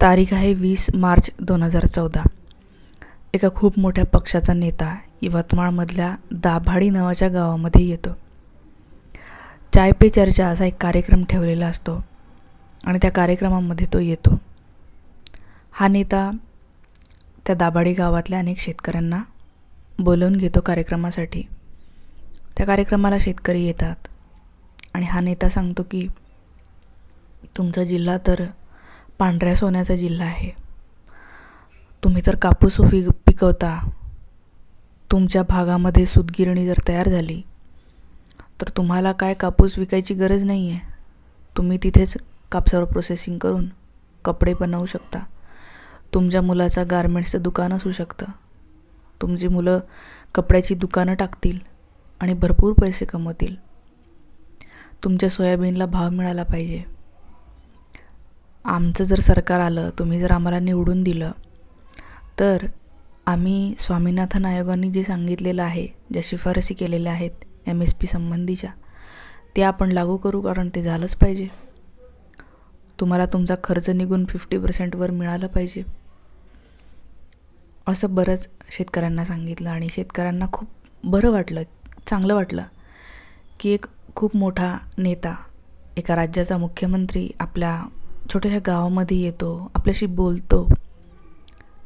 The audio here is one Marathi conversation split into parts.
तारीख आहे वीस मार्च दोन हजार चौदा. एका खूप मोठ्या पक्षाचा नेता यवतमाळमधल्या दाभाडी नावाच्या गावामध्ये येतो. चाय पे चर्चा असा एक कार्यक्रम ठेवलेला असतो आणि त्या कार्यक्रमामध्ये तो येतो. हा नेता त्या दाभाडी गावातल्या अनेक शेतकऱ्यांना बोलवून घेतो कार्यक्रमासाठी. त्या कार्यक्रमाला शेतकरी येतात आणि हा नेता सांगतो की तुमचा जिल्हा तर पांढऱ्या सोन्याचा जिल्हा आहे. तुम्ही तर कापूस पि पिकवता. तुमच्या भागामध्ये सूतगिरणी जर तयार झाली तर तुम्हाला काय कापूस विकायची गरज नाही आहे तुम्ही तिथेच कापसावर प्रोसेसिंग करून कपडे बनवू शकता. तुमच्या मुलाचा गारमेंट्सचं दुकान असू शकतं. तुमची मुलं कपड्याची दुकानं टाकतील आणि भरपूर पैसे कमवतील. तुमच्या सोयाबीनला भाव मिळाला पाहिजे. आमचं जर सरकार आलं तुम्ही जर आम्हाला निवडून दिलं तर आम्ही स्वामीनाथन आयोगाने जे सांगितलेलं आहे ज्या शिफारसी केलेल्या आहेत एम एस पी संबंधीच्या ते आपण लागू करू कारण ते झालंच पाहिजे. तुम्हाला तुमचा खर्च निघून फिफ्टी पर्सेंटवर मिळालं पाहिजे. असं बरंच शेतकऱ्यांना सांगितलं आणि शेतकऱ्यांना खूप बरं वाटलं चांगलं वाटलं की एक खूप मोठा नेता एका राज्याचा मुख्यमंत्री आपल्या छोट्याशा गावामध्ये येतो आपल्याशी बोलतो.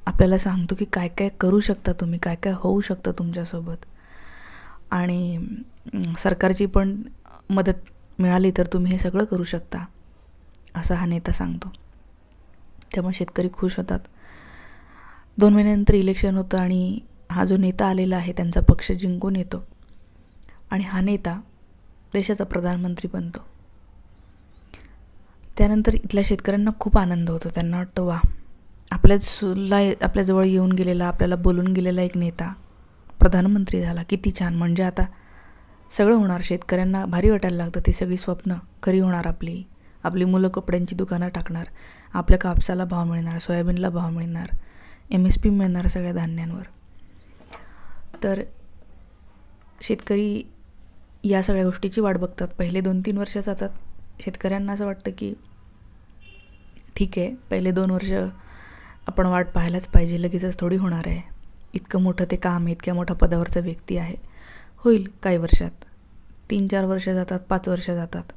आपल्याला सांगतो की काय काय करू शकता तुम्ही काय काय होऊ शकतं तुमच्यासोबत. आणि सरकारची पण मदत मिळाली तर तुम्ही हे सगळं करू शकता असं हा नेता सांगतो. त्यामुळे शेतकरी खुश होतात. दोन महिन्यानंतर इलेक्शन होतं आणि हा जो नेता आलेला आहे त्यांचा पक्ष जिंकून येतो. आणि हा नेता देशाचा प्रधानमंत्री बनतो. त्यानंतर इथल्या शेतकऱ्यांना खूप आनंद होतो. त्यांना वाटतं वा आपल्या आपल्याजवळ येऊन गेलेला आपल्याला बोलून गेलेला एक नेता प्रधानमंत्री झाला. किती छान. म्हणजे आता सगळं होणार. शेतकऱ्यांना भारी वाटायला लागतं. ती सगळी स्वप्न खरी होणार आपली. आपली मुलं कपड्यांची दुकानं टाकणार. आपल्या कापसाला भाव मिळणार. सोयाबीनला भाव मिळणार. एम एस पी मिळणार सगळ्या धान्यांवर. तर शेतकरी या सगळ्या गोष्टीची वाट बघतात. पहिले दोन तीन वर्ष जातात शेतकऱ्यांना असं वाटतं की ठीक आहे पहिले दोन वर्ष आपण वाट पाहायलाच पाहिजे लगेचच थोडी होणार आहे. इतकं मोठं ते काम आहे इतक्या मोठ्या पदावरचा व्यक्ती आहे. होईल काही वर्षात. तीन चार वर्ष जातात पाच वर्ष जातात.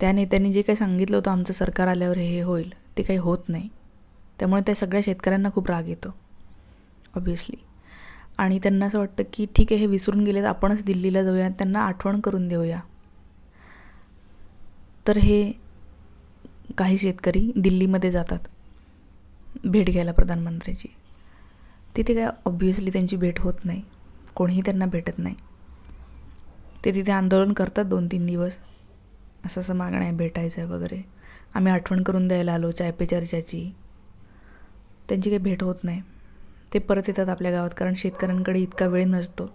त्या नेत्यांनी जे काही सांगितलं होतं आमचं सरकार आल्यावर हे होईल ते काही होत नाही. त्यामुळे त्या सगळ्या शेतकऱ्यांना खूप राग येतो ऑब्वियसली आणि त्यांना असं वाटतं की ठीक आहे हे विसरून गेले तर आपणच दिल्लीला जाऊया त्यांना आठवण करून देऊया. तर हे काही शेतकरी दिल्लीमध्ये जातात. भेट घ्यायला प्रधानमंत्र्यांची. तिथे काय ऑब्वियसली त्यांची भेट होत नाही. कोणीही त्यांना भेटत नाही. ते तिथे आंदोलन करतात दोन तीन दिवस. असं असं मागणं आहे भेटायचं आहे वगैरे. आम्ही आठवण करून द्यायला आलो चाय पे चर्चाची. त्यांची काही भेट होत नाही. ते परत येतात आपल्या गावात कारण शेतकऱ्यांकडे इतका वेळ नसतो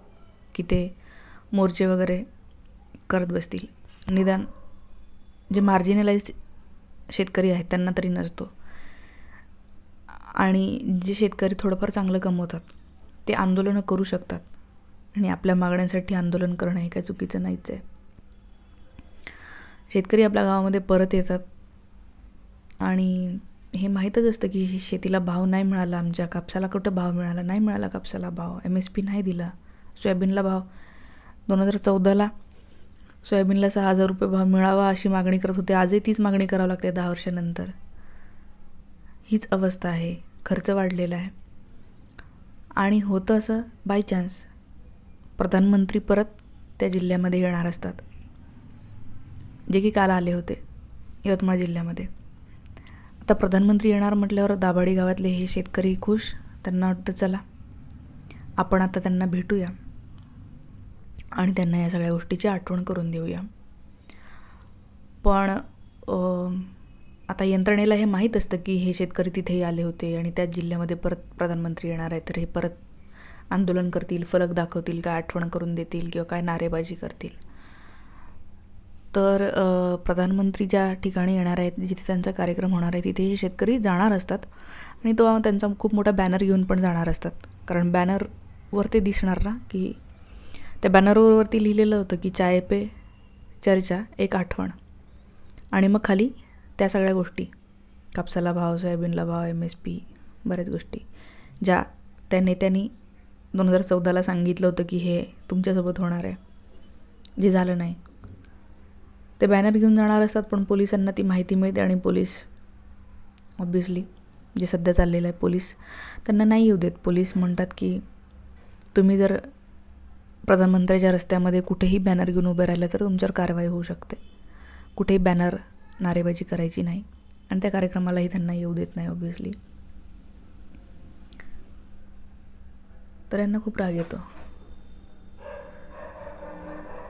की ते मोर्चे वगैरे करत बसतील. निदान जे मार्जिनलाइज शेतकरी आहेत त्यांना तरी नसतो. आणि जे शेतकरी थोडंफार चांगलं कमवतात ते आंदोलनं करू शकतात. आणि आपल्या मागण्यांसाठी आंदोलन करणं हे काही चुकीचं नाहीच आहे. शेतकरी आपल्या गावामध्ये परत येतात. आणि हे माहीतच असतं की शेतीला भाव नाही मिळाला आमच्या कापसाला कुठं भाव मिळाला? नाही मिळाला कापसाला भाव. एम एस पी नाही दिला. सोयाबीनला भाव. दोन हजार चौदाला सोयाबीनला सहा हजार रुपये भाव मिळावा अशी मागणी करत होते. आजही तीच मागणी करावं लागते दहा वर्षानंतर. हीच अवस्था आहे. खर्च वाढलेला आहे. आणि होतं असं बाय चान्स प्रधानमंत्री परत त्या जिल्ह्यामध्ये येणार असतात. जे की काल आले होते यवतमाळ जिल्ह्यामध्ये. आता प्रधानमंत्री येणार म्हटल्यावर दाभाडी गावातले हे शेतकरी खुश त्यांना वाटतं चला आपण आता त्यांना भेटूया. आणि त्यांना या सगळ्या गोष्टीची आठवण करून देऊया. पण आता यंत्रणेला हे माहीत असतं की हे शेतकरी तिथेही आले होते आणि त्याच जिल्ह्यामध्ये परत प्रधानमंत्री येणार आहे तर हे परत आंदोलन करतील फलक दाखवतील काय आठवण करून देतील किंवा काय नारेबाजी करतील. तर प्रधानमंत्री ज्या ठिकाणी येणार आहेत जिथे त्यांचा कार्यक्रम होणार आहे तिथे हे शेतकरी जाणार असतात आणि तो त्यांचा खूप मोठा बॅनर घेऊन पण जाणार असतात. कारण बॅनरवर ते दिसणार ना की त्या बॅनरवरती लिहिलेलं होतं की चाय पे चर्चा एक आठवण. आणि मग खाली त्या सगळ्या गोष्टी. कापसाला भाव सोयाबीनला भाव एम एस पी बऱ्याच गोष्टी. ज्या त्या नेत्यांनी दोन हजार चौदाला सांगितलं होतं की हे तुमच्यासोबत होणार आहे. जे झालं नाही. ते बॅनर घेऊन जाणार असतात पण पोलिसांना ती माहिती मिळते आणि पोलीस ऑब्विसली जे सध्या चाललेलं आहे पोलीस त्यांना नाही येऊ देत. पोलीस म्हणतात की तुम्ही जर प्रधानमंत्र्याच्या रस्त्यामध्ये कुठेही बॅनर घेऊन उभे राहिलं तर तुमच्यावर कारवाई होऊ शकते. कुठेही बॅनर नारेबाजी करायची नाही. आणि त्या कार्यक्रमालाही त्यांना येऊ देत नाही ऑब्विसली तर यांना खूप राग येतो.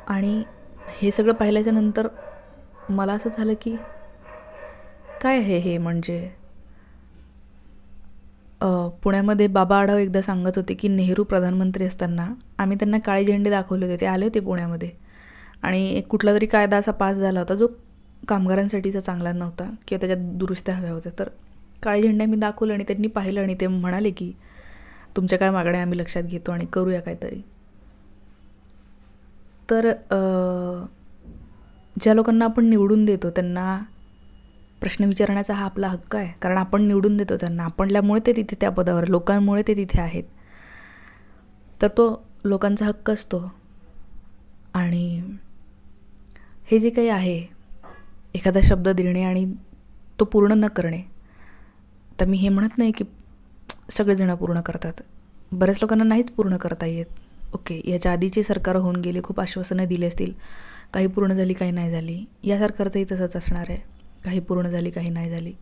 आणि हे सगळं पाहिल्याच्या नंतर मला असं झालं की काय आहे हे म्हणजे? पुण्यामध्ये बाबा आढाव एकदा सांगत होते की नेहरू प्रधानमंत्री असताना आम्ही त्यांना काळे झेंडे दाखवले होते. ते आले होते पुण्यामध्ये. आणि एक कुठला तरी कायदा असा पास झाला होता जो कामगारांसाठीचा चांगला नव्हता किंवा त्याच्यात दुरुस्त्या हव्या होत्या. तर काळे झेंडे आम्ही दाखवले आणि त्यांनी पाहिलं आणि ते म्हणाले की तुमच्या काय मागण्या आम्ही लक्षात घेतो आणि करूया काहीतरी. तर ज्या लोकांना आपण निवडून देतो त्यांना प्रश्न विचारण्याचा हा आपला हक्क आहे. कारण आपण निवडून देतो त्यांना. आपणल्यामुळे ते तिथे त्या पदावर लोकांमुळे ते तिथे आहेत. तर तो लोकांचा हक्क असतो. आणि हे जे काही आहे एखादा शब्द देणे आणि तो पूर्ण न करणे तर मी हे म्हणत नाही की सगळेजणं पूर्ण करतात. बऱ्याच लोकांना नाहीच पूर्ण करता येत. ओके याच्या आधीची सरकार होऊन गेली खूप आश्वासनं दिली असतील. काही पूर्ण झाली काही नाही झाली. या सरकारचंही तसंच असणार आहे. काही पूर्ण झाली काही नाही झाली.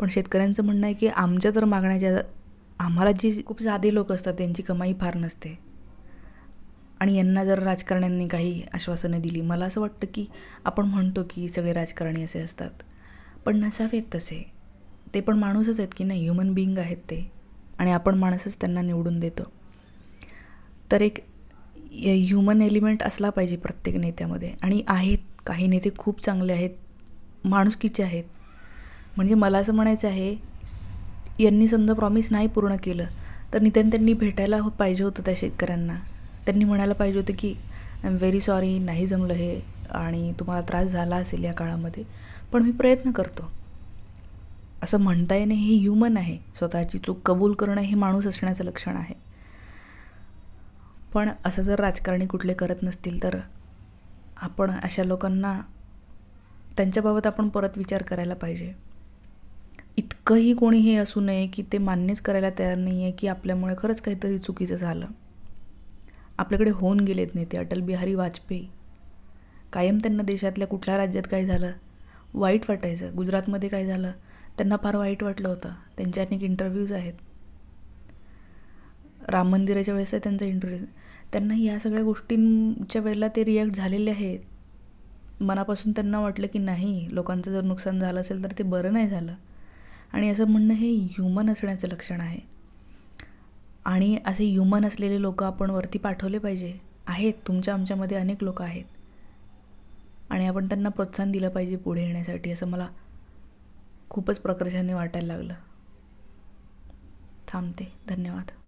पण शेतकऱ्यांचं म्हणणं आहे की आमच्या तर मागण्या ज्या आम्हाला जी खूप साधे लोक असतात त्यांची कमाई फार नसते. आणि यांना जर राजकारण्यांनी काही आश्वासनं दिली मला असं वाटतं की आपण म्हणतो की सगळे राजकारणी असे असतात. पण नसावेत तसे. ते पण माणूसच आहेत की नाही ह्युमन बिईंग आहेत ते. आणि आपण माणसच त्यांना निवडून देतो. तर एक ह्युमन एलिमेंट असला पाहिजे प्रत्येक नेत्यामध्ये. आणि आहेत काही नेते खूप चांगले आहेत माणुसकीचे आहेत. म्हणजे मला असं म्हणायचं आहे यांनी समजा प्रॉमिस नाही पूर्ण केलं तर निदान त्यांनी भेटायला हो- पाहिजे होतं त्या शेतकऱ्यांना. त्यांनी म्हणायला पाहिजे होतं की आय एम व्हेरी सॉरी नाही जमलं हे आणि तुम्हाला त्रास झाला असेल या काळामध्ये पण मी प्रयत्न करतो. असं म्हणता येणे हे ह्युमन आहे. स्वतःची चूक कबूल करणं हे माणूस असण्याचं लक्षण आहे. पण असं जर राजकारणी कुठले करत नसतील तर आपण अशा लोकांना त्यांच्याबाबत आपण परत विचार करायला पाहिजे. इतकंही कोणी हे असू नये की ते मान्यच करायला तयार नाही आहे की आपल्यामुळे खरंच काहीतरी चुकीचं झालं. आपल्याकडे होऊन गेलेत नेते अटल बिहारी वाजपेयी. कायम त्यांना देशातल्या कुठल्या राज्यात काय झालं? वाईट वाटायचं. गुजरातमध्ये काय झालं? त्यांना फार वाईट वाटलं होतं. त्यांचे अनेक इंटरव्ह्यूज आहेत. राम मंदिराच्या वेळेस त्यांचा इंटरव्ह्यू त्यांना या सगळ्या गोष्टींच्या वेळेला ते रिॲक्ट झालेले आहेत. मनापासून त्यांना वाटलं की नाही लोकांचं जर नुकसान झालं असेल तर ते बरं नाही झालं. आणि असं म्हणणं हे ह्युमन असण्याचं लक्षण आहे. आणि असे ह्युमन असलेले लोक आपण वरती पाठवले पाहिजे. आहेत तुमच्या आमच्यामध्ये अनेक लोक आहेत. आणि आपण त्यांना प्रोत्साहन दिलं पाहिजे पुढे येण्यासाठी असं मला खूपच प्रकर्षाने वाटायला लागलं. थांबते. धन्यवाद.